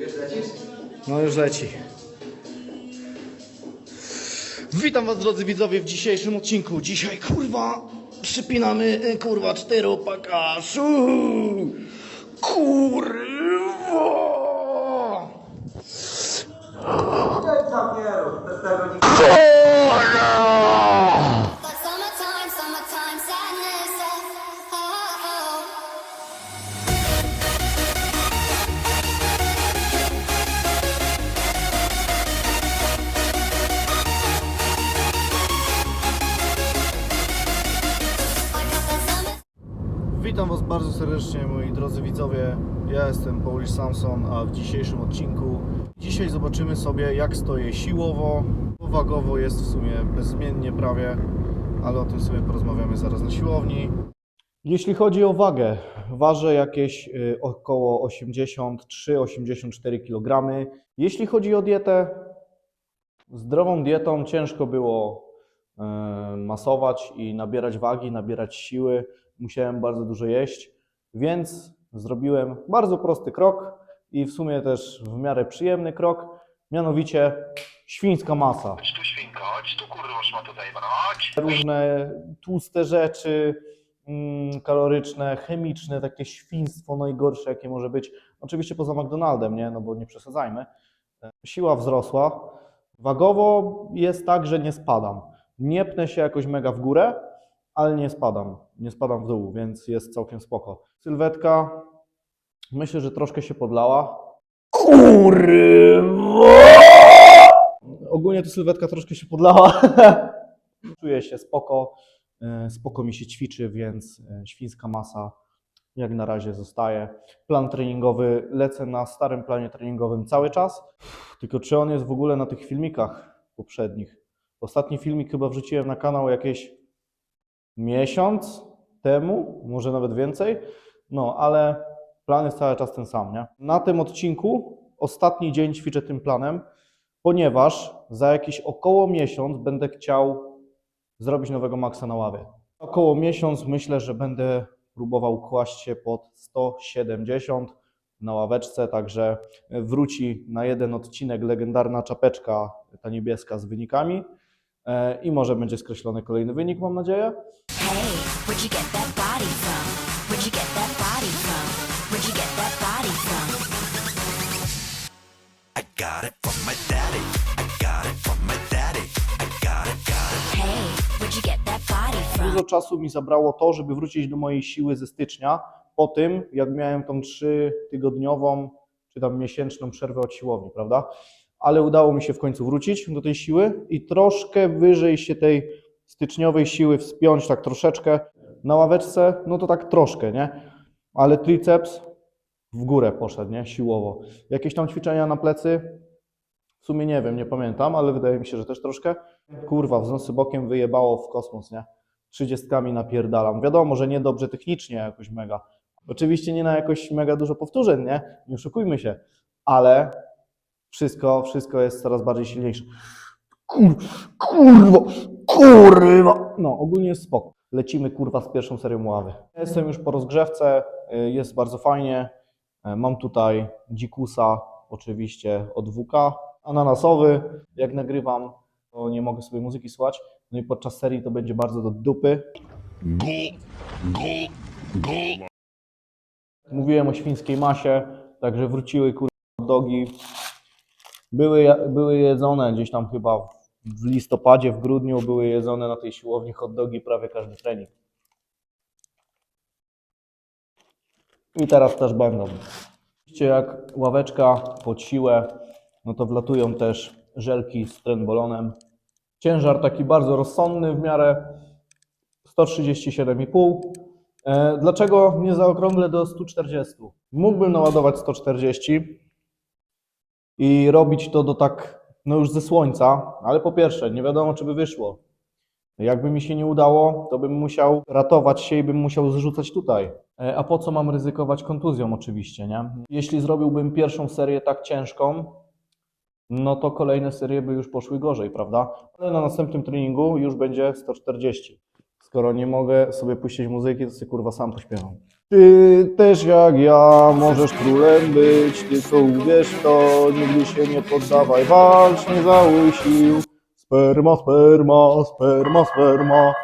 Lecisz? No już leci. Witam was drodzy widzowie w dzisiejszym odcinku. Dzisiaj kurwa przypinamy y, kurwa czteropaka. Kurwa! Bardzo serdecznie moi drodzy widzowie. Ja jestem Polish Samson, a w dzisiejszym odcinku dzisiaj zobaczymy sobie jak stoję siłowo. Wagowo jest w sumie bezzmiennie prawie, ale o tym sobie porozmawiamy zaraz na siłowni. Jeśli chodzi o wagę, ważę jakieś y, około 83-84 kg. Jeśli chodzi o dietę, zdrową dietą ciężko było e, masować i nabierać wagi, nabierać siły. Musiałem bardzo dużo jeść, więc zrobiłem bardzo prosty krok i w sumie też w miarę przyjemny krok, mianowicie świńska masa. Chodź tu świnko, chodź tu kurwa szmato zajebana, chodź. różne tłuste rzeczy, mm, kaloryczne, chemiczne, takie świństwo najgorsze, jakie może być. Oczywiście poza McDonaldem, nie? No bo nie przesadzajmy. Siła wzrosła. Wagowo jest tak, że nie spadam. Nie pnę się jakoś mega w górę, ale nie spadam. Nie spadam w dół, więc jest całkiem spoko. Sylwetka myślę, że troszkę się podlała. Kurwa! Ogólnie to sylwetka troszkę się podlała. Czuję się spoko, e, spoko mi się ćwiczy, więc e, świńska masa jak na razie zostaje. Plan treningowy, lecę na starym planie treningowym cały czas, tylko czy on jest w ogóle na tych filmikach poprzednich? Ostatni filmik chyba wrzuciłem na kanał jakieś miesiąc temu, może nawet więcej, no ale plan jest cały czas ten sam, nie? Na tym odcinku ostatni dzień ćwiczę tym planem, ponieważ za jakiś około miesiąc będę chciał zrobić nowego maksa na ławie. Około miesiąc myślę, że będę próbował kłaść się pod 170 na ławeczce, także wróci na jeden odcinek legendarna czapeczka, ta niebieska z wynikami e, i może będzie skreślony kolejny wynik, mam nadzieję. Hey, where'd you get that body from? Where'd you get that body from? Where'd you get that body from? I got it from my daddy. I got it from my daddy. I got it, got it. Hey, where'd you get that body from? Dużo czasu mi zabrało to, żeby wrócić do mojej siły ze stycznia, po tym jak miałem tą trzytygodniową czy tam miesięczną przerwę od siłowni, prawda? Ale udało mi się w końcu wrócić do tej siły i troszkę wyżej się tej styczniowej siły wspiąć, tak troszeczkę. Na ławeczce, no to tak troszkę, nie? Ale triceps w górę poszedł, nie? Siłowo. Jakieś tam ćwiczenia na plecy, w sumie nie wiem, nie pamiętam, ale wydaje mi się, że też troszkę. Kurwa, wznosy bokiem wyjebało w kosmos, nie? Trzydziestkami napierdalam. Wiadomo, że nie dobrze technicznie jakoś mega. Oczywiście nie na jakoś mega dużo powtórzeń, nie? Nie oszukujmy się. Ale wszystko, wszystko jest coraz bardziej silniejsze. Kur, kurwa, kurwa. No, ogólnie jest spoko. Lecimy kurwa z pierwszą serią ławy. Jestem już po rozgrzewce, y, jest bardzo fajnie. Y, Mam tutaj dzikusa, oczywiście od WK, ananasowy. Jak nagrywam, to nie mogę sobie muzyki słuchać. No i podczas serii to będzie bardzo do dupy. Mówiłem o świńskiej masie, także wróciły kurwa dogi. Były, były jedzone gdzieś tam chyba w listopadzie, w grudniu były jedzone na tej siłowni hot dogi prawie każdy trening. I teraz też będą. Oczywiście jak ławeczka pod siłę, no to wlatują też żelki z trenbolonem. Ciężar taki bardzo rozsądny w miarę 137,5. E, Dlaczego nie zaokrąglę do 140? Mógłbym naładować 140 i robić to do tak, no już ze słońca, ale po pierwsze, nie wiadomo, czy by wyszło. Jakby mi się nie udało, to bym musiał ratować się i bym musiał zrzucać tutaj. E, A po co mam ryzykować kontuzją, oczywiście, nie? Jeśli zrobiłbym pierwszą serię tak ciężką, no to kolejne serie by już poszły gorzej, prawda? Ale na następnym treningu już będzie 140. Skoro nie mogę sobie puścić muzyki, to sobie kurwa sam pośpiewam. Ty też jak ja możesz królem być, tylko uwierz to, nigdy się nie poddawaj, walcz, nie załuj sił. Sperma, sperma, sperma, sperma.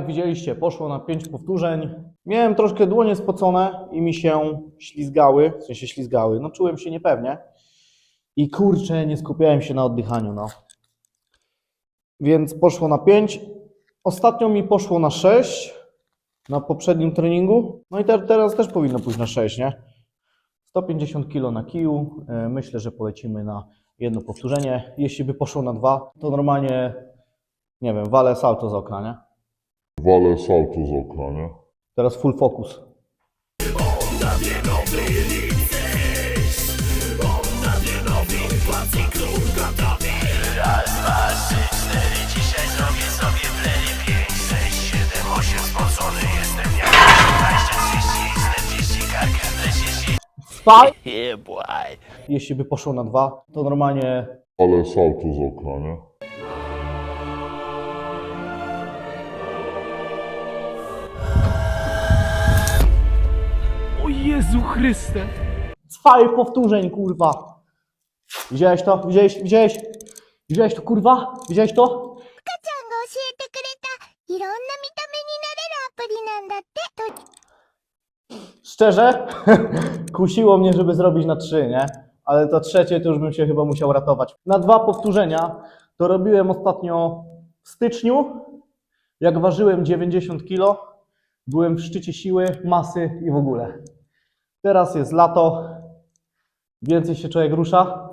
Jak widzieliście, poszło na 5 powtórzeń. Miałem troszkę dłonie spocone i mi się ślizgały, w sensie ślizgały. No czułem się niepewnie. I kurczę, nie skupiałem się na oddychaniu, no. Więc poszło na 5. Ostatnio mi poszło na 6 na poprzednim treningu. No i te, teraz też powinno pójść na 6, nie? 150 kg na kiju. E, Myślę, że polecimy na jedno powtórzenie. Jeśli by poszło na dwa, to normalnie, nie wiem, walę salto z okna, nie? Walę salto z okna, nie? Teraz full focus. Spaj! Jeśli by poszło na dwa, to normalnie Walę salto z okna, nie? Cwaje powtórzeń, kurwa. Widziałeś to? Widziałeś? Widziałeś? Widziałeś to, kurwa? Widziałeś to? ちゃんが教えてくれたいろんな見た目になれるアプリなんだってと Szczerze, kusiło mnie, żeby zrobić na trzy, nie? Ale to trzecie to już bym się chyba musiał ratować. Na dwa powtórzenia to robiłem ostatnio w styczniu, jak ważyłem 90 kg, byłem w szczycie siły, masy i w ogóle. Teraz jest lato, więcej się człowiek rusza.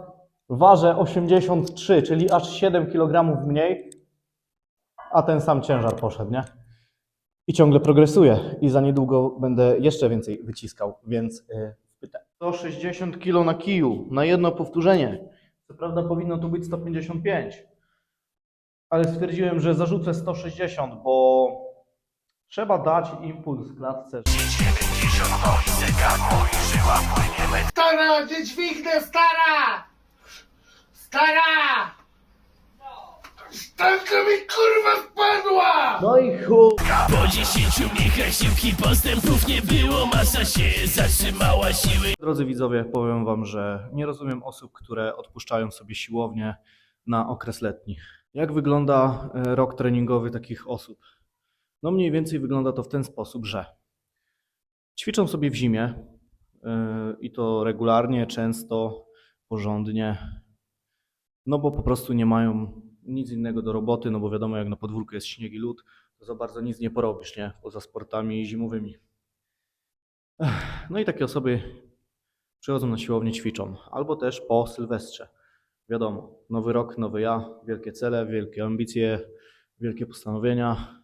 Ważę 83, czyli aż 7 kg mniej, a ten sam ciężar poszedł, nie? i ciągle progresuję i za niedługo będę jeszcze więcej wyciskał, więc yy, pytam. 160 kg na kiju, na jedno powtórzenie. Co prawda powinno tu być 155, ale stwierdziłem, że zarzucę 160, bo trzeba dać impuls klatce. Stara, gdzie dźwignę, stara! Stara! Stawka mi kurwa spadła! No i chuj. Po 10 mnichach postępów nie było, masa się zatrzymała siły. Drodzy widzowie, powiem Wam, że nie rozumiem osób, które odpuszczają sobie siłownię na okres letni. Jak wygląda e, rok treningowy takich osób? No mniej więcej wygląda to w ten sposób, że ćwiczą sobie w zimie e, i to regularnie, często, porządnie, no bo po prostu nie mają nic innego do roboty, no bo wiadomo, jak na podwórku jest śnieg i lód, to za bardzo nic nie porobisz, nie? Poza sportami zimowymi. No i takie osoby przychodzą na siłownię, ćwiczą. Albo też po Sylwestrze. Wiadomo, nowy rok, nowy ja, wielkie cele, wielkie ambicje, wielkie postanowienia.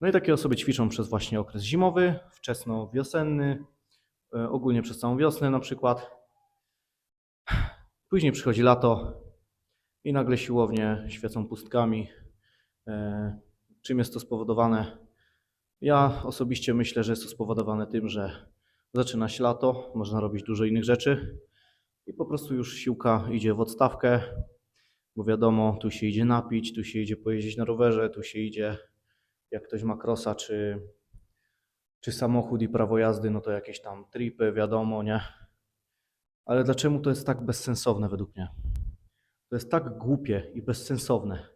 No i takie osoby ćwiczą przez właśnie okres zimowy, wczesno-wiosenny, e, ogólnie przez całą wiosnę na przykład. Później przychodzi lato i nagle siłownie świecą pustkami. E, Czym jest to spowodowane? Ja osobiście myślę, że jest to spowodowane tym, że zaczyna się lato, można robić dużo innych rzeczy i po prostu już siłka idzie w odstawkę, bo wiadomo, tu się idzie napić, tu się idzie pojeździć na rowerze, tu się idzie, jak ktoś ma krosa czy, czy samochód i prawo jazdy, no to jakieś tam tripy, wiadomo, nie? Ale dlaczego to jest tak bezsensowne według mnie? To jest tak głupie i bezsensowne,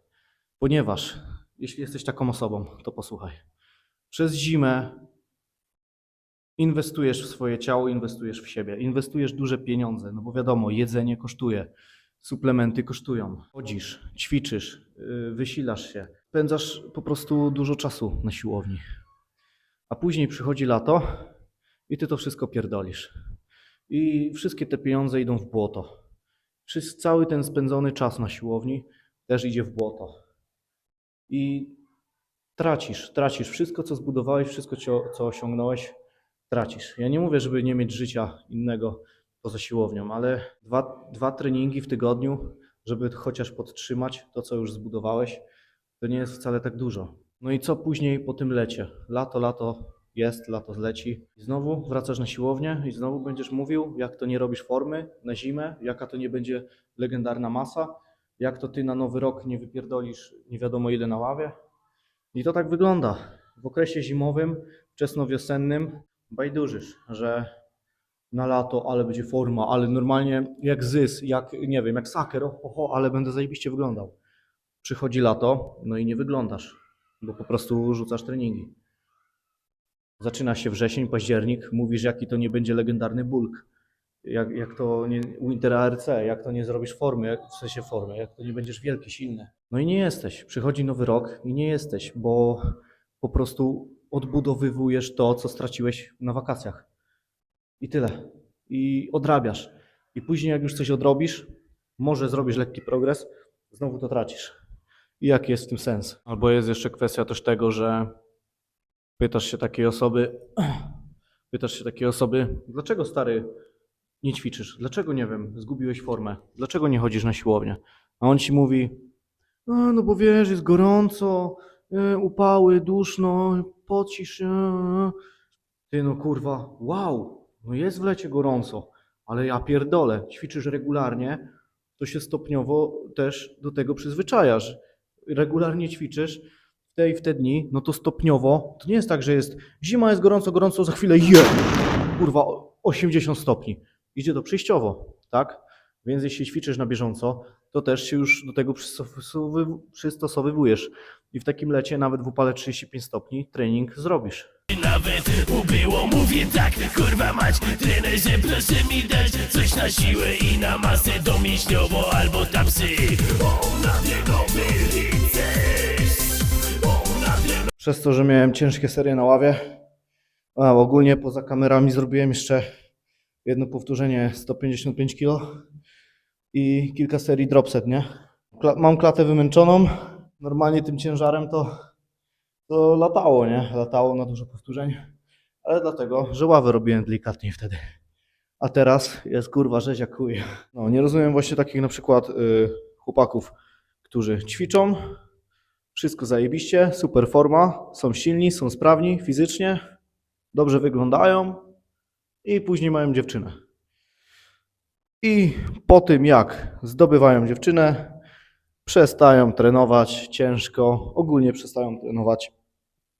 ponieważ jeśli jesteś taką osobą, to posłuchaj. Przez zimę inwestujesz w swoje ciało, inwestujesz w siebie, inwestujesz duże pieniądze, no bo wiadomo, jedzenie kosztuje, suplementy kosztują, chodzisz, ćwiczysz, yy, wysilasz się, spędzasz po prostu dużo czasu na siłowni. A później przychodzi lato i ty to wszystko pierdolisz. I wszystkie te pieniądze idą w błoto. Przez cały ten spędzony czas na siłowni też idzie w błoto. I tracisz, tracisz wszystko, co zbudowałeś, wszystko, co, osiągnąłeś, tracisz. Ja nie mówię, żeby nie mieć życia innego poza siłownią, ale dwa, dwa treningi w tygodniu, żeby chociaż podtrzymać to, co już zbudowałeś, To nie jest wcale tak dużo. No i co później po tym lecie? Lato, lato jest, lato zleci. I znowu wracasz na siłownię i znowu będziesz mówił, jak to nie robisz formy na zimę, jaka to nie będzie legendarna masa, jak to ty na nowy rok nie wypierdolisz nie wiadomo ile na ławie. I to tak wygląda. W okresie zimowym, wczesnowiosennym bajdurzysz, że na lato, ale będzie forma, ale normalnie jak zys, jak nie wiem, jak saker, oho, ale będę zajebiście wyglądał. Przychodzi lato, no i nie wyglądasz, bo po prostu rzucasz treningi. Zaczyna się wrzesień, październik, mówisz jaki to nie będzie legendarny bulk. Jak, jak to nie, Winter ARC, jak to nie zrobisz formy, jak, w sensie formy, jak to nie będziesz wielki, silny. No i nie jesteś. Przychodzi nowy rok i nie jesteś, bo po prostu odbudowywujesz to, co straciłeś na wakacjach. I tyle. I odrabiasz. I później, jak już coś odrobisz, może zrobisz lekki progres, znowu to tracisz. I jaki jest w tym sens? Albo jest jeszcze kwestia też tego, że pytasz się takiej osoby, pytasz się takiej osoby, dlaczego stary nie ćwiczysz? Dlaczego, nie wiem, zgubiłeś formę? Dlaczego nie chodzisz na siłownię? A on ci mówi, a, no bo wiesz, jest gorąco, e, upały, duszno, pocisz e, e". Ty no kurwa, wow, no jest w lecie gorąco, ale ja pierdolę, ćwiczysz regularnie, to się stopniowo też do tego przyzwyczajasz. Regularnie ćwiczysz w te i w te dni, no to stopniowo, to nie jest tak, że jest zima, jest gorąco, gorąco, za chwilę je, kurwa, o- 80 stopni. Idzie to przejściowo, tak? Więc jeśli ćwiczysz na bieżąco, to też się już do tego przystosowy- przystosowywujesz. I w takim lecie, nawet w upale 35 stopni, trening zrobisz. Nawet ubyło, mówię tak, kurwa mać Trenerze proszę mi dać coś na siłę i na masę domięśniowo albo tapsy Przez to, że miałem ciężkie serie na ławie, a ogólnie poza kamerami zrobiłem jeszcze jedno powtórzenie 155 kg i kilka serii dropset, nie? Kla- mam klatę wymęczoną, normalnie tym ciężarem to, to latało, nie? Latało na dużo powtórzeń, ale dlatego, że ławę robiłem delikatniej wtedy. A teraz jest kurwa rzeź jak chuj. No, nie rozumiem właśnie takich na przykład y, chłopaków, którzy ćwiczą, wszystko zajebiście, super forma, są silni, są sprawni fizycznie, dobrze wyglądają i później mają dziewczynę. I po tym jak zdobywają dziewczynę, przestają trenować ciężko, ogólnie przestają trenować,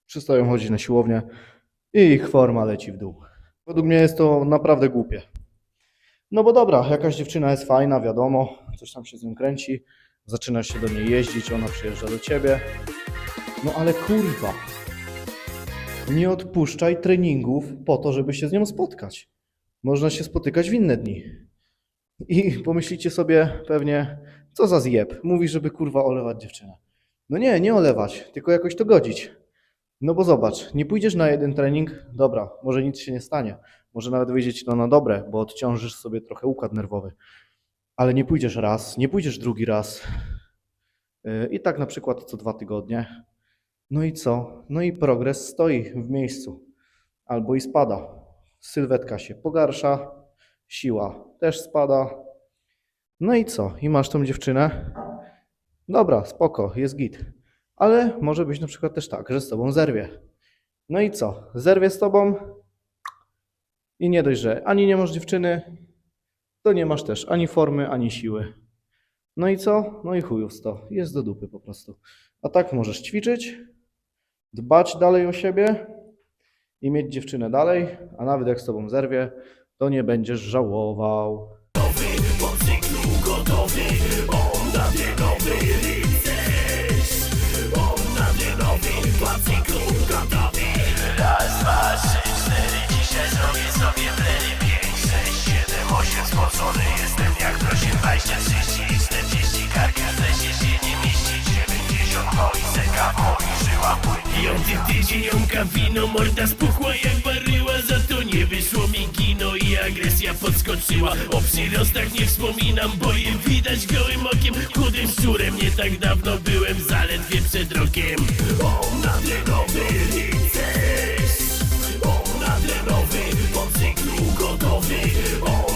przestają chodzić na siłownię i ich forma leci w dół. Według mnie jest to naprawdę głupie. No bo dobra, jakaś dziewczyna jest fajna, wiadomo, coś tam się z nią kręci, zaczynasz się do niej jeździć, ona przyjeżdża do ciebie. No ale kurwa, nie odpuszczaj treningów po to, żeby się z nią spotkać. Można się spotykać w inne dni. I pomyślicie sobie pewnie, co za zjeb, mówi, żeby kurwa olewać dziewczynę. No nie, nie olewać, tylko jakoś to godzić. No bo zobacz, nie pójdziesz na jeden trening, dobra, może nic się nie stanie, może nawet wyjdzie ci to na dobre, bo odciążysz sobie trochę układ nerwowy. Ale nie pójdziesz raz, nie pójdziesz drugi raz. Yy, I tak na przykład co dwa tygodnie. No i co? No i progres stoi w miejscu. Albo i spada. Sylwetka się pogarsza, siła też spada. No i co? I masz tą dziewczynę? Dobra, spoko, jest git. Ale może być na przykład też tak, że z tobą zerwie. No i co? Zerwie z tobą i nie dość, że ani nie masz dziewczyny, to nie masz też ani formy, ani siły. No i co? No i chujów sto. Jest do dupy po prostu. A tak możesz ćwiczyć, dbać dalej o siebie i mieć dziewczynę dalej, a nawet jak z tobą zerwie, to nie będziesz żałował. gotowy Spocony jestem jak prosię Dwadzieścia, trzydzieści, czterdzieści Karka w lesie się nie mieści Dziewięćdziesiąt moi seka w moich żyłach płynie Piąty tydzień jąka wino Morda spuchła jak baryła Za to nie wyszło mi kino I agresja podskoczyła. O przyrostach nie wspominam Bo je widać gołym okiem. Chudym szczurem nie tak dawno byłem Zaledwie przed rokiem. O, na mnie nowy rycerz O, na gotowy. O,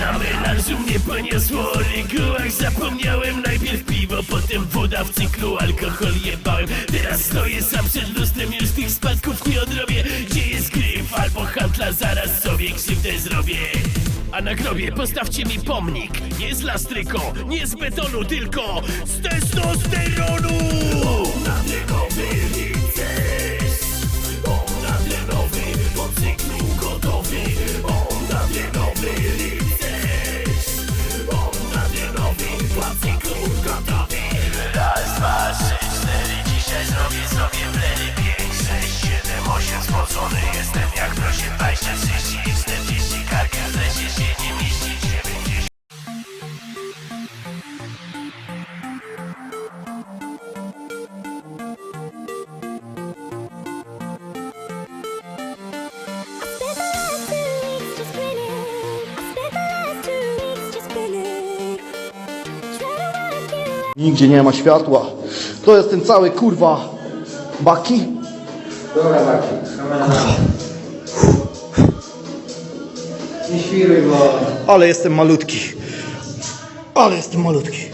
Na melanżu mnie poniosło o regułach Zapomniałem. Najpierw piwo, potem woda w cyklu Alkohol jebałem, teraz stoję sam przed lustrem Już tych spadków nie odrobię. Gdzie jest gryf albo handla, zaraz sobie krzywdę zrobię. A na grobie postawcie mi pomnik Nie z lastryką, nie z betonu, tylko z testosteronu. Nadlenowy rycerz zrobię sobie plery Pięć, sześć, siedem, osiem Spocony jestem jak prosie 20, 30, 40 Karka w lesie się nie mieści 90 Spent the last two weeks just grinning. I spent the last two weeks just grinning. Trying to work you Nigdzie nie ma światła. To jest ten cały kurwa baki. Dobra, Baki, Nie świruj, bo... Ale jestem malutki. Ale jestem malutki.